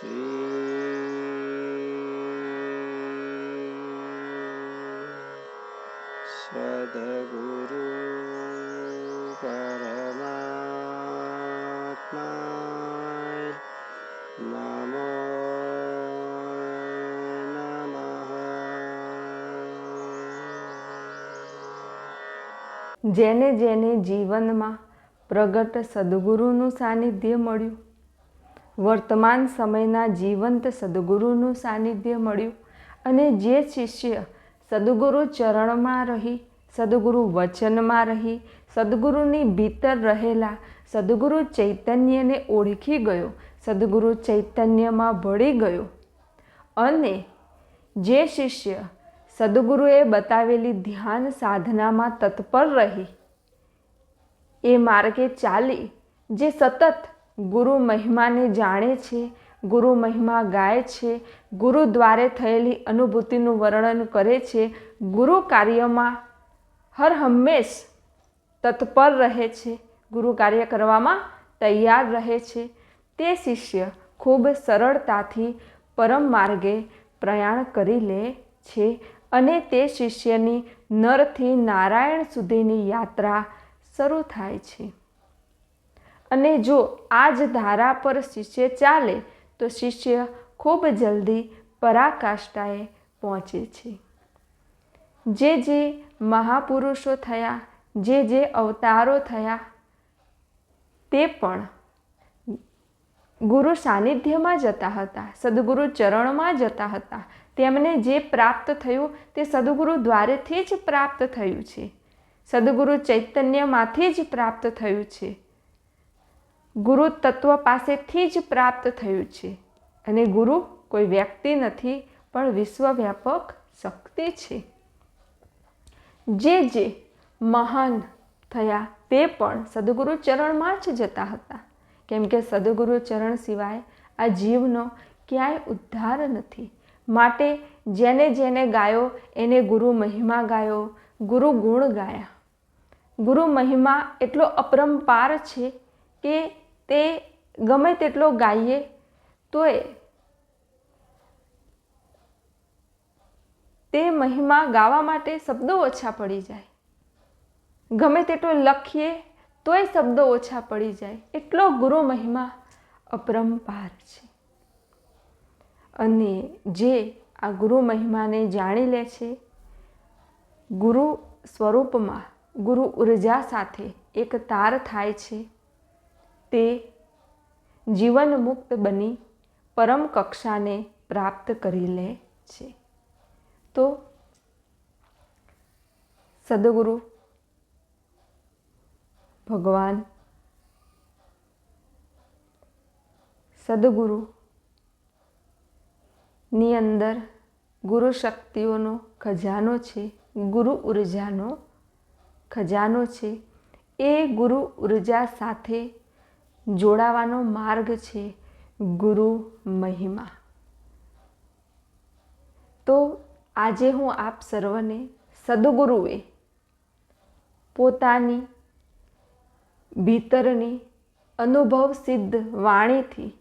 શ્રી સદગુરુ પરમાત્મા નમો જેને જેને જીવનમાં પ્રગટ સદગુરુનું સાનિધ્ય મળ્યું વર્તમાન સમયના જીવંત સદગુરુનું સાનિધ્ય મળ્યું અને જે શિષ્ય સદગુરુ ચરણમાં રહી, સદગુરુ વચનમાં રહી, સદગુરુની ભીતર રહેલા, સદગુરુ ચૈતન્યને ઓળખી ગયો, સદગુરુ ચૈતન્યમાં ભળી ગયો અને જે શિષ્ય સદગુરુએ બતાવેલી ધ્યાન સાધનામાં તત્પર રહી, એ માર્ગે ચાલી, જે સતત ગુરુ મહિમાને જાણે છે, ગુરુ મહિમા ગાય છે, ગુરુ દ્વારે થયેલી અનુભૂતિનું વર્ણન કરે છે, ગુરુ કાર્યમાં હર હંમેશ તત્પર રહે છે, ગુરુ કાર્ય કરવામાં તૈયાર રહે છે. તે શિષ્ય ખૂબ સરળતાથી પરમ માર્ગે પ્રયાણ કરી લે છે અને તે શિષ્યની નરથી નારાયણ સુધીની યાત્રા શરૂ થાય છે. અને જો આ જ ધારા પર શિષ્ય ચાલે, તો શિષ્ય ખૂબ જલ્દી પરાકાષ્ઠાએ પહોંચે છે. જે જે મહાપુરુષો થયા, જે જે અવતારો થયા, તે પણ ગુરુ સાનિધ્યમાં જતા હતા, સદગુરુ ચરણમાં જતા હતા. તેમને જે પ્રાપ્ત થયું, તે સદગુરુ દ્વારેથી જ પ્રાપ્ત થયું છે. સદગુરુ ચૈતન્યમાંથી જ પ્રાપ્ત થયું છે. ગુરુ તત્વ પાસેથી જ પ્રાપ્ત થયું છે. અને ગુરુ કોઈ વ્યક્તિ નથી, પણ વિશ્વવ્યાપક શક્તિ છે. જે જે મહાન થયા તે પણ સદગુરુ ચરણમાં જ જતા હતા. કેમ કે સદગુરુ ચરણ સિવાય આ જીવનો ક્યાંય ઉદ્ધાર નથી. માટે જેને જેને ગાયો, એને ગુરુ મહિમા ગાયો, ગુરુ ગુણ ગાયા. ગુરુ મહિમા એટલો અપરંપાર છે કે તે ગમે તેટલો ગાઈએ, તોય તે મહિમા ગાવા માટે શબ્દો ઓછા પડી જાય. ગમે તેટલો લખીએ, તોય શબ્દો ઓછા પડી જાય. એટલો ગુરુ મહિમા અપરંપાર છે. અને જે આ ગુરુ મહિમાને જાણી લે છે, ગુરુ સ્વરૂપમાં, ગુરુ ઊર્જા સાથે એક તાર થાય છે. તે જીવન મુક્ત બની પરમ કક્ષાને પ્રાપ્ત કરી લે છે. તો સદગુરુ ભગવાન સદગુરુ ની અંદર ગુરુ શક્તિઓનો ખજાનો છે, ગુરુ ઉર્જાનો ખજાનો છે. એ ગુરુ ઊર્જા સાથે જોડાવાનો માર્ગ છે ગુરુ મહિમા. તો આજે હું આપ સર્વને સદગુરુએ પોતાની ભીતરની અનુભવ સિદ્ધ વાણીથી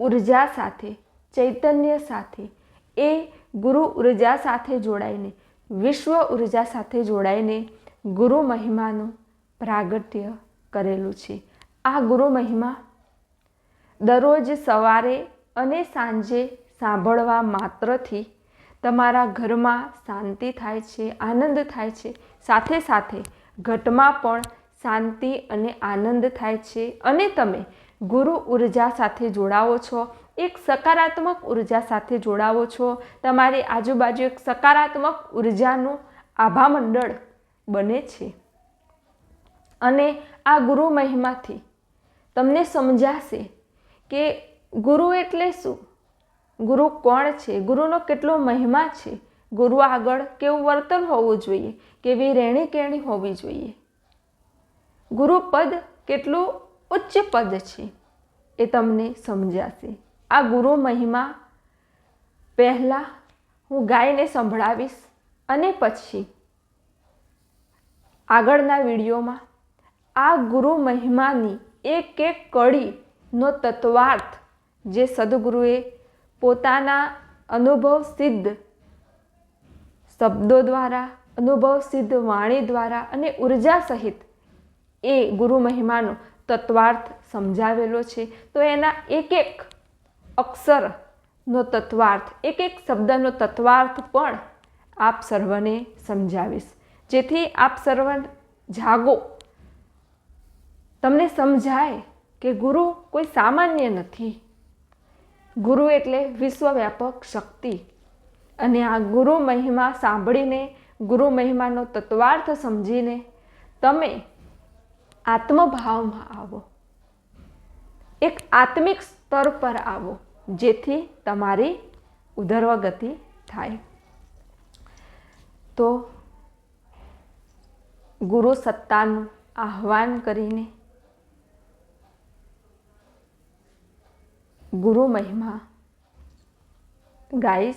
ઊર્જા સાથે, ચૈતન્ય સાથે, એ ગુરુ ઊર્જા સાથે જોડાઈને, વિશ્વ ઊર્જા સાથે જોડાઈને ગુરુ મહિમાનું પ્રાગટ્ય કરેલું છે. આ ગુરુ મહિમા દરરોજ સવારે અને સાંજે સાંભળવા માત્રથી તમારા ઘરમાં શાંતિ થાય છે, આનંદ થાય છે. સાથે સાથે ઘટમાં પણ શાંતિ અને આનંદ થાય છે. અને તમે ગુરુ ઊર્જા સાથે જોડાવો છો, એક સકારાત્મક ઊર્જા સાથે જોડાવો છો. તમારી આજુબાજુ એક સકારાત્મક ઉર્જાનું આભામંડળ બને છે. અને આ ગુરુ મહિમાથી તમને સમજાશે કે ગુરુ એટલે શું? ગુરુ કોણ છે? ગુરુનો કેટલો મહિમા છે? ગુરુ આગળ કેવું વર્તન હોવું જોઈએ? કેવી રહેણી કહેણી હોવી જોઈએ? ગુરુ પદ કેટલું ઉચ્ચ પદ છે એ તમને સમજાશે. આ ગુરુ મહિમા પહેલાં હું ગાયને સંભળાવીશ અને પછી આગળના વિડીયોમાં આ ગુરુ મહિમાની એક એક કડીનો તત્વાર્થ જે સદગુરુએ પોતાના અનુભવ સિદ્ધ શબ્દો દ્વારા, અનુભવ સિદ્ધ વાણી દ્વારા અને ઊર્જા સહિત એ ગુરુ મહિમાનો તત્વાર્થ સમજાવેલો છે. તો એના એક એક અક્ષરનો તત્વાર્થ, એક એક શબ્દનો તત્વાર્થ પણ આપ સર્વને સમજાવીશ. જેથી આપ સર્વ જાગો. તમને સમજાય કે ગુરુ કોઈ સામાન્ય નથી. ગુરુ એટલે વિશ્વવ્યાપક શક્તિ. અને આ ગુરુ મહિમા સાંભળીને, ગુરુ મહિમાનો તત્વાર્થ સમજીને તમે આત્મભાવમાં આવો. એક આત્મિક સ્તર પર આવો, જેથી તમારી ઉધર્વગતિ થાય. તો ગુરુ સત્તાનું આહ્વાન કરીને ગુરુ મહિમા. ગાઈશ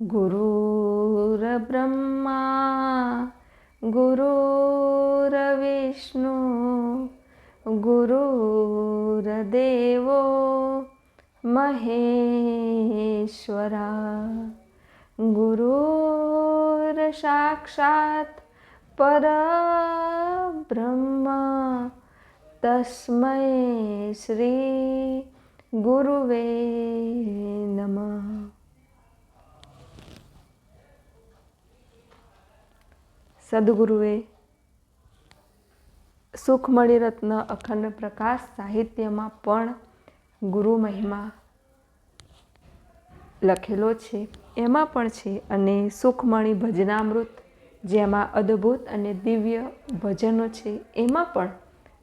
ગુરુર્બ્રહ્મા ગુરુર્વિષ્ણુ ગુરુર્દેવો મહેશ્વરા. ગુરુર સાક્ષાત પરબ્રહ્મ. તસ્મૈ શ્રી ગુરુવે નમઃ સદગુરુએ સુખમણી રત્ન અખંડ પ્રકાશ સાહિત્યમાં પણ ગુરુ મહિમા લખેલો છે. એમાં પણ છે અને સુખમણી ભજનામૃત, જેમાં અદ્ભુત અને દિવ્ય ભજનો છે. એમાં પણ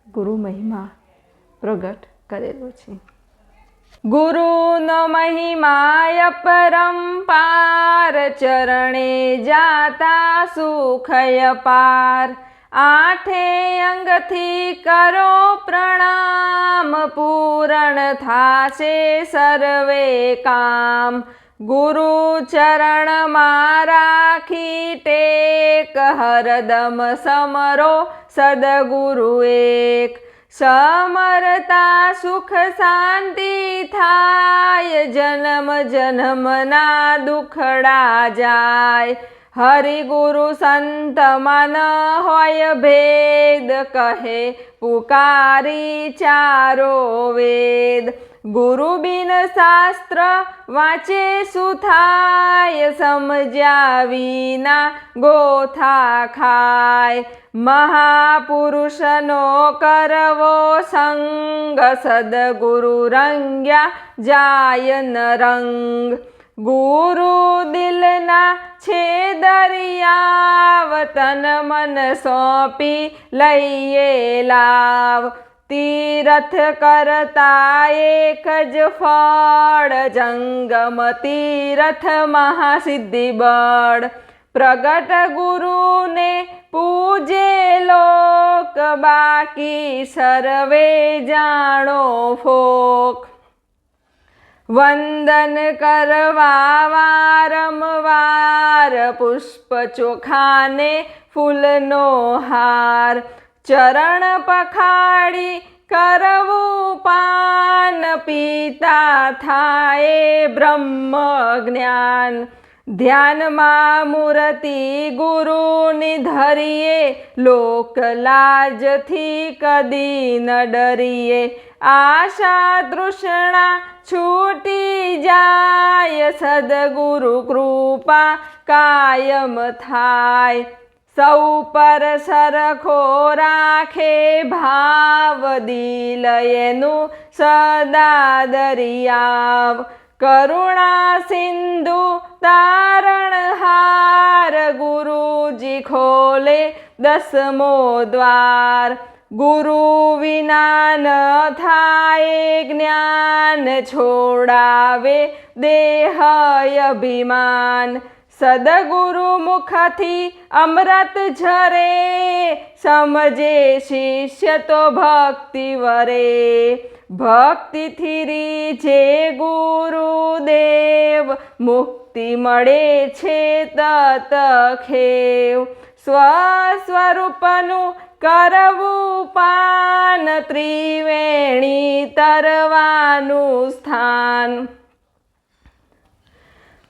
ગુરુ મહિમા પ્રગટ કરેલો છે. ગુરુનો મહિમાય પરંપાર ચરણે જાતા સુખય પાર. આઠે અંગથી કરો પ્રણામ, પૂરણ થાશે સર્વે કામ. ગુરુ ચરણમાં રાખી ટેક હરદમ સમરો સદગુરુ એક. સમરતા સુખ શાંતિ થાય, જન્મ જન્મના દુખડા જાય. હરિગુરુ સંતમાં ન હોય ભેદ કહે, પુકારી ચારો વેદ. ગુરુ બિન શાસ્ત્ર વાંચે શું થાય, સમજ્યા વિના ગોથા ખાય. મહાપુરુષનો કરવો સંગ, સદગુરુ રંગ્યા જાય ન રંગ ગુરુ દિલના છે દરિયા વતન મન સોંપી લઈએ લાવ. તીરથ કરતા એક જ ફળ, જંગમ તીરથ મહાસિદ્ધિ બળ. પ્રગટ ગુરુને પૂજે લોક, બાકી સર્વે જાણો ફોક. વંદન કરવા વારંવાર પુષ્પ ચોખાને ફૂલનો હાર, ચરણ પખાડી કરવું પાન પીતા થાય બ્રહ્મ જ્ઞાન. ધ્યાનમાં મૂર્તિ ગુરુની ધરીએ લોક લાજથી કદી ન ડરીએ. આશા તૃષ્ણા છૂટી જાય સદગુરુ કૃપા કાયમ થાય. સૌ પર સરખો રાખે ભાવ દિલ એનું સદા દરિયાવ. કરુણા સિંધુ તારણ હાર, ગુરુજી ખોલે દસમો દ્વાર. ગુરુ વિના ન થાય જ્ઞાન છોડાવે દેહ અભિમાન. સદગુરુ મુખથી અમૃત ઝરે, સમજે શિષ્ય તો ભક્તિ વરે. ભક્તિથી રીજે ગુરુદેવ, મુક્તિ મળે છે તત ખેવ સ્વ સ્વરૂપનું કરવું પાન ત્રિવેણી તરવાનું સ્થાન.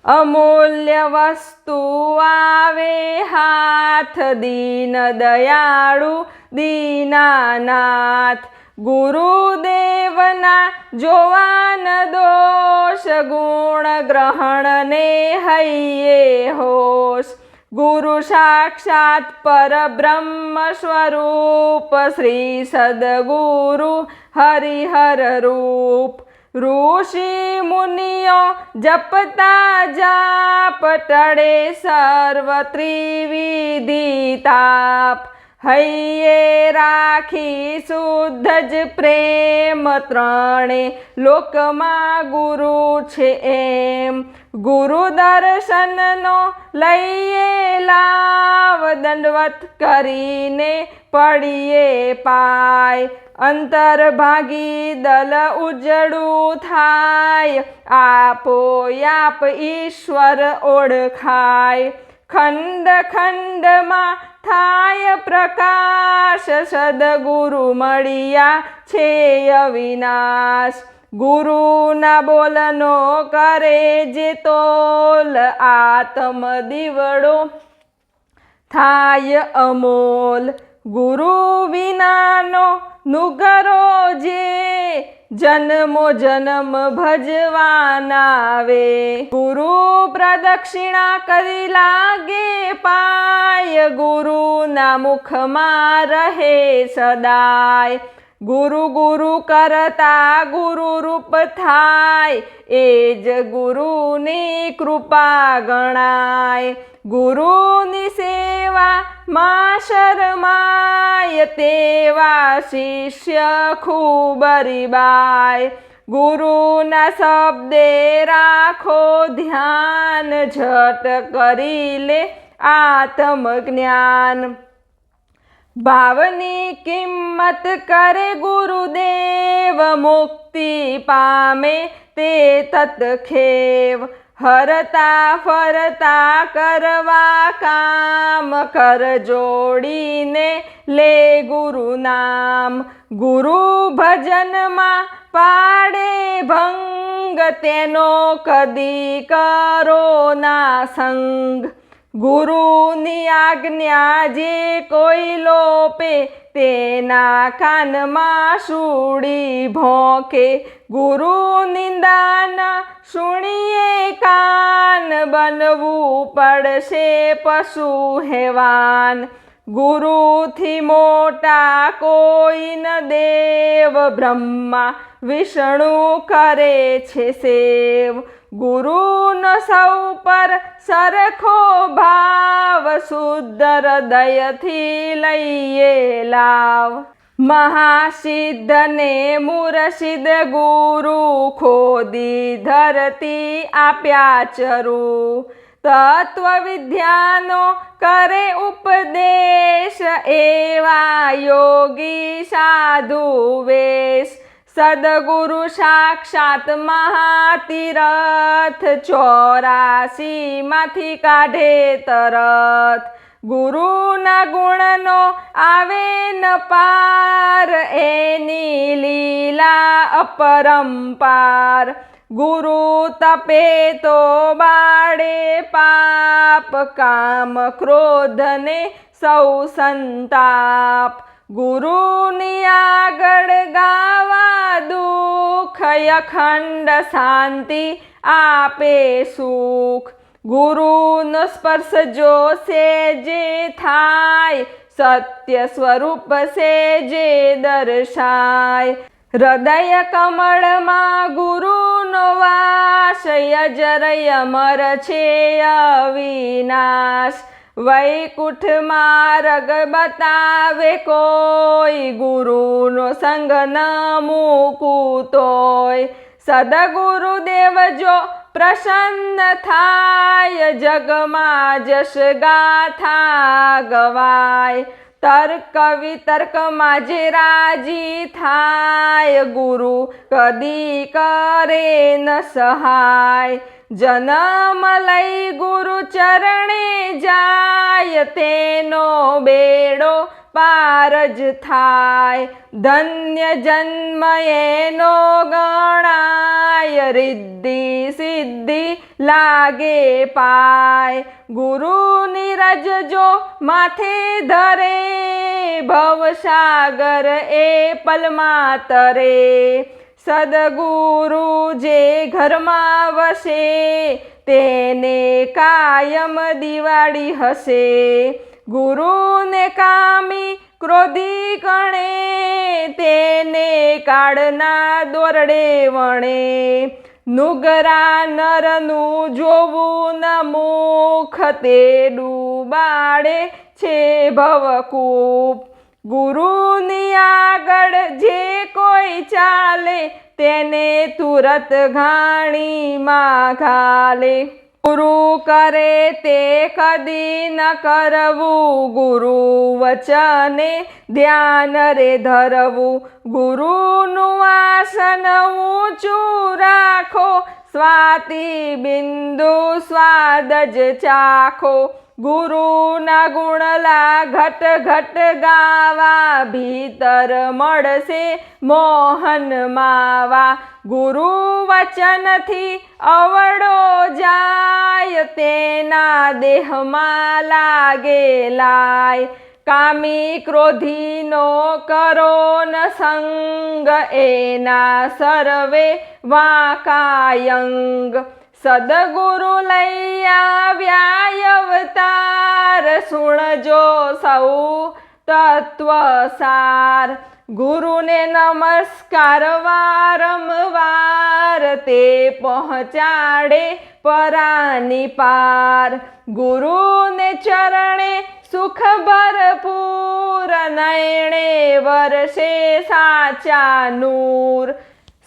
અમૂલ્ય વસ્તુ આવે હાથ દીન દયાળુ દીનાનાથ. ગુરુદેવના જોવાન દોષ ગુણ ગ્રહણને હૈયે હોશ. ગુરુ સાક્ષાત પરબ્રહ્મ સ્વરૂપ, શ્રી સદગુરુ હરિહર રૂપ. ઋષિ મુનિઓ જપતા જાપ, ટળે સર્વ ત્રિવિધિ તાપ. હૈયે રાખી શુદ્ધ જ પ્રેમ ત્રણે લોકમાં ગુરુ છે એમ. ગુરુ દર્શનનો લઈએ લાવ, દંડવત કરીને પડીએ પાય. અંતરભાગી દલ ઉજળું થાય. આપો આપ ઈશ્વર ઓળખાય. ખંડ ખંડમાં થાય પ્રકાશ સદગુરુ મળ્યા છે અવિનાશ. ગુરુના બોલનો કરે જે તોલ આત્મ દીવડો. થાય અમોલ ગુરુ વિનાનો નુગરો જે જન્મો જન્મ ભજવાનાવે ગુરુ પ્રદક્ષિણા કરી લાગે પાય. ગુરુના મુખમાં રહે સદાય. ગુરુ ગુરુ કરતા ગુરુ રૂપ થાય. એ જ ગુરુની કૃપા ગણાય. ગુરુની સેવા માં શરમાય તેવા શિષ્ય ખૂબ રીબાય ગુરુના શબ્દે રાખો ધ્યાન ઝટ કરી લે આત્મજ્ઞાન. ભાવની કિંમત કરે ગુરુદેવ, મુક્તિ પામે તે તત્ખેવ. હરતા ફરતા કરવા કામ કર જોડીને લે ગુરુ નામ. ગુરુ ભજનમાં પાડે ભંગ, તેનો કદી કરો ના સંગ. ગુરુની આજ્ઞા જે કોઈ લોપે તેના કાનમાં સુડી ભોંકે. ગુરુ નિંદાના સુણીએ કાન બનવું પડશે પશુ હેવાન. ગુરુથી મોટા કોઈ ન દેવ, બ્રહ્મા વિષ્ણુ કરે છે સેવ. ગુરુનો સૌ પર સરખો ભાવ, શુદ્ધ હૃદયથી લઈએ લાવ. મહાસિદ્ધને મુરસિદ્ધ ગુરુ ખોદી ધરતી આપ્યા ચરુ. તત્વ વિદ્યાનો કરે ઉપદેશ, એવા યોગી સાધુ વેશ. સદગુરુ સાક્ષાત મહાતીરથ ચોરાસીમાંથી કાઢે તરત. ગુરુના ગુણનો આવે ન પાર, એની લીલા અપરંપાર ગુરુ તપે તો બાળે પાપ, કામ ક્રોધને સૌ સંતાપ. ગુરુની આગળ ગાવા દુઃખ, અખંડ શાંતિ આપે સુખ. ગુરુનો સ્પર્શ જોશે જે થાય, સત્ય સ્વરૂપ છે જે દર્શાય. હૃદય કમળમાં ગુરુનો વાસ અજર અમર છે અવિનાશ. વૈકુંઠ માર્ગ બતાવે કોઈ, ગુરુનો સંગ ન મૂકું તોય સદગુરુદેવ જો પ્રસન્ન થાય, જગમાં જશ ગાથા ગવાય. તર્ક વિતર્કમાં જે રાજી થાય, ગુરુ કદી કરે ન સહાય. જન્મ લઈ ગુરુ ચરણે જાય તેનો બેડો પાર જ થાય. ધન્ય જન્મ એનો ગણાય, રિદ્ધિ સિદ્ધિ લાગે પાય. ગુરુની રજ જો માથે ધરે, ભવસાગર એ પલમાં તરે. સદગુરુ જે ઘરમાં વસે, તેને કાયમ દિવાળી હશે. ગુરુને કામી ક્રોધી કણે તેને કાળના દોરડે વણે. નુગરા નરનું જોવું ન મુખ, તે ડૂબાડે છે ભવકૂપ. ગુરુની આગળ જે કોઈ ચાલે તેને તુરત ઘાણીમાં ઘાલે. ગુરુ કરે તે કદી ન કરવું, ગુરુ વચને ધ્યાન રે ધરવું. ગુરુનું આસન ઊંચું રાખો, સ્વાતિ બિંદુ સ્વાદ જ ચાખો. ગુરુના ગુણલા ઘટ ઘટ ગાવા, ભીતર મળશે મોહન માવા. ગુરુ વચનથી અવળો જાય, તેના દેહમાં લાગે લાય. કામી ક્રોધીનો કરો ન સંગ, એના સર્વે વાકાયંગ. સદગુરુ લઈ આવ્યા અવતાર. સુણજો સૌ તત્વસાર. ગુરુને નમસ્કાર વારંવાર. તે પહોંચાડે પરાની પાર ગુરુને ચરણે સુખ ભરપૂર. નયણે વર્ષે સાચા નૂર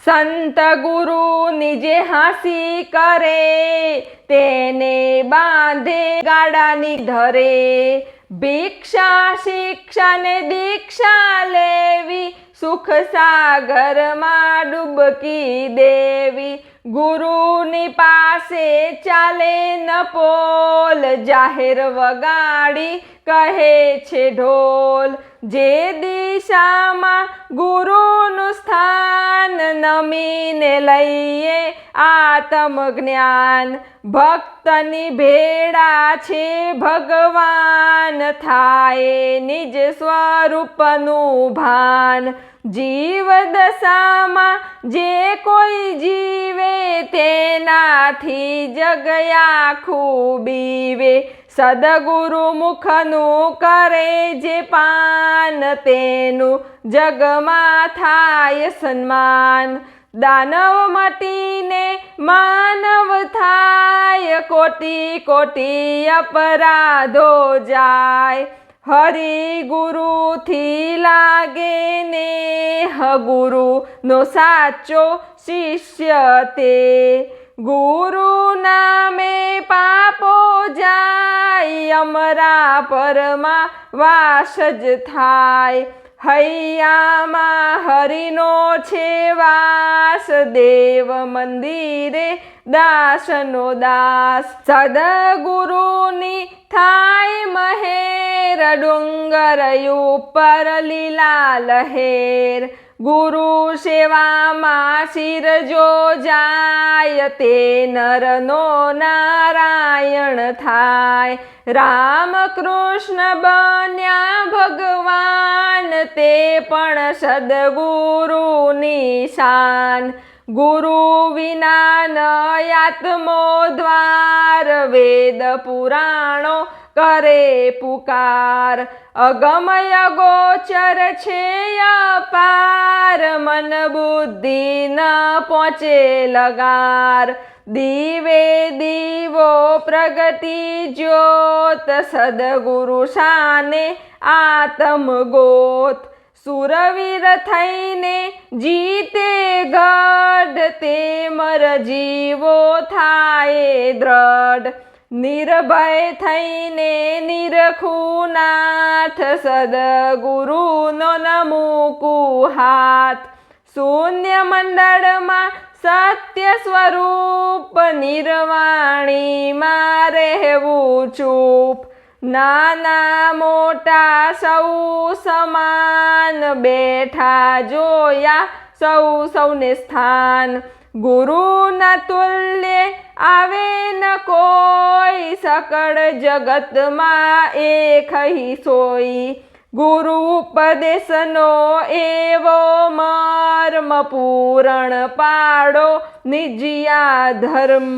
સંત ગુરુ નિજે હાસી કરે, તેને બાંધે ગાડાની ધરે. ભિક્ષા, શિક્ષા ને દીક્ષા લેવી, સુખ સાગરમાં ડૂબકી દેવી. ગુરુની પાસે ચાલે ન પોલ, જાહેર વગાડી કહે છે ઢોલ. જે દિશામાં ગુરુનું સ્થાન નમીને લઈએ આત્મ જ્ઞાન ભક્તની ભેડા છે ભગવાન, થાય નિજ સ્વરૂપનું ભાન. જીવ દશામાં જે કોઈ જીવે તેનાથી જગયા ખૂબીવે સદગુરુ મુખનું કરે જે પાન, તેનું જગમાં થાય સન્માન. દાનવ મટીને માનવ થાય, કોટી કોટી અપરાધો જાય. હરિ ગુરુથી લાગે ને ગુરુ નો સાચો શિષ્ય તે. ગુરુ નામે પાપો જાય, અમરા પરમાં વાસ જ થાય. હૈયામાં હરિનો છે વાસ દેવ મંદિરે દાસનો દાસ. સદગુરુની થાય મહેર ડુંગર ઉપર લીલા લહેર. ગુરુ સેવામાં શિરજો જાય, તે નરનો નારાયણ થાય. રામ કૃષ્ણ બન્યા ભગવાન, તે પણ સદગુરુ નિશાન ગુરુ વિના ન આત્મો દ્વાર, વેદ પુરાણો કરે પુકાર. અગમય ગોચર છે અપાર. મન બુદ્ધિ ન પહોંચે લગાર. દીવે દીવો પ્રગતિ જ્યોત. સદગુરુ શાને આત્મ ગોત. સુરવીર થઈને જીતે ગઢ. તે મર જીવો થાય દ્રઢ. નિર્ભય થઈને નિરખુનાથ સદગુરુનો ન મૂકું હાથ. શૂન્ય મંડળમાં સત્ય સ્વરૂપ નિર્વાણીમાં રહેવું ચૂપ. નાના મોટા સૌ સમાન બેઠા જોયા સૌ સૌને સ્થાન. ગુરુના તુલ્ય આવે ન કોઈ, સકળ જગતમાં એ ખહી સોઈ. ગુરુ ઉપદેશનો એવો મર્મ પૂરણ પાડો નિજિયા ધર્મ.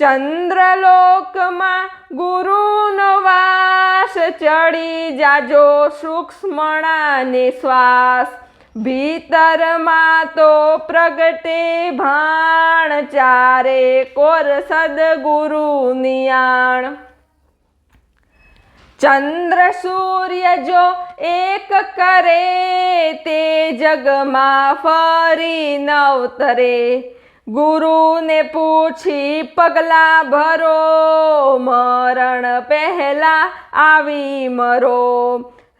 ચંદ્રલોકમાં ગુરુનો વાસ ચડી જાજો સૂક્ષ્મણાને શ્વાસ. ભીતરમાં તો પ્રગટે ભાણ, ચારે કોર સદગુરુ નિયાણ ચંદ્ર સૂર્ય જો એક કરે તે જગમાં ફરી નવતરે. ગુરુને પૂછી પગલા ભરો, મરણ પહેલા આવી મરો.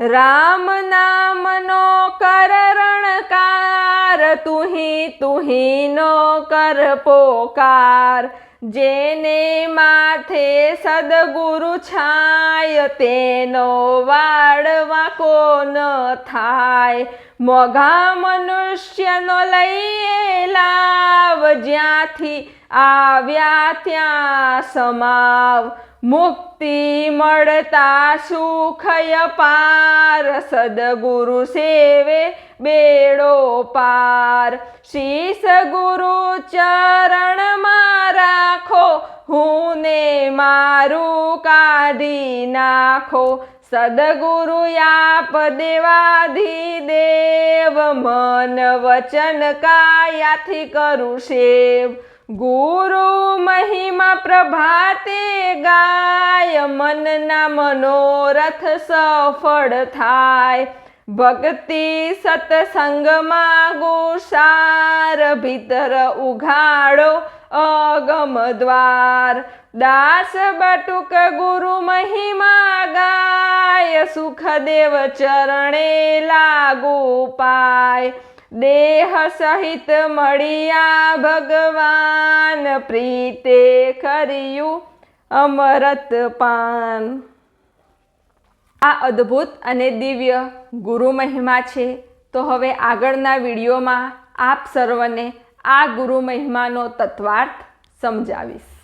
રામ નામનો કર રણકાર, તુહી તુહીનો કર પોકાર. જેને માથે સદગુરુ છાય, તેનો વાળવા કોન થાય? મોઘા મનુષ્યનો લઈએ લાવ, જ્યાંથી આવ્યા ત્યાં સમાવ. મુક્તિ મળતા સુખય પાર, સદગુરુ સેવે બેડો પાર. શીશ ગુરુ ચરણમાં રાખો હું ને મારું કાઢી નાખો. સદગુરુ આપ દેવાધી દેવ, મન વચન કાયાથી કરું સેવ. ગુરુ મહિમા પ્રભાતે ગાય, મનના મનોરથ સફળ થાય. ભક્તિ સત્સંગમાં ગોસાર, ભીતર ઉઘાડો અગમ દ્વાર. દાસ બટુક ગુરુ મહિમા ગાય, સુખદેવ ચરણે લાગુ પાય. દેહ સહિત મળ્યા ભગવાન, પ્રીતે કર્યું અમરત પાન. આ અદ્ભુત અને દિવ્ય ગુરુ મહિમા છે. તો હવે આગળના વિડીયોમાં આપ સર્વને આ ગુરુ મહિમાનો તત્વાર્થ સમજાવીશ.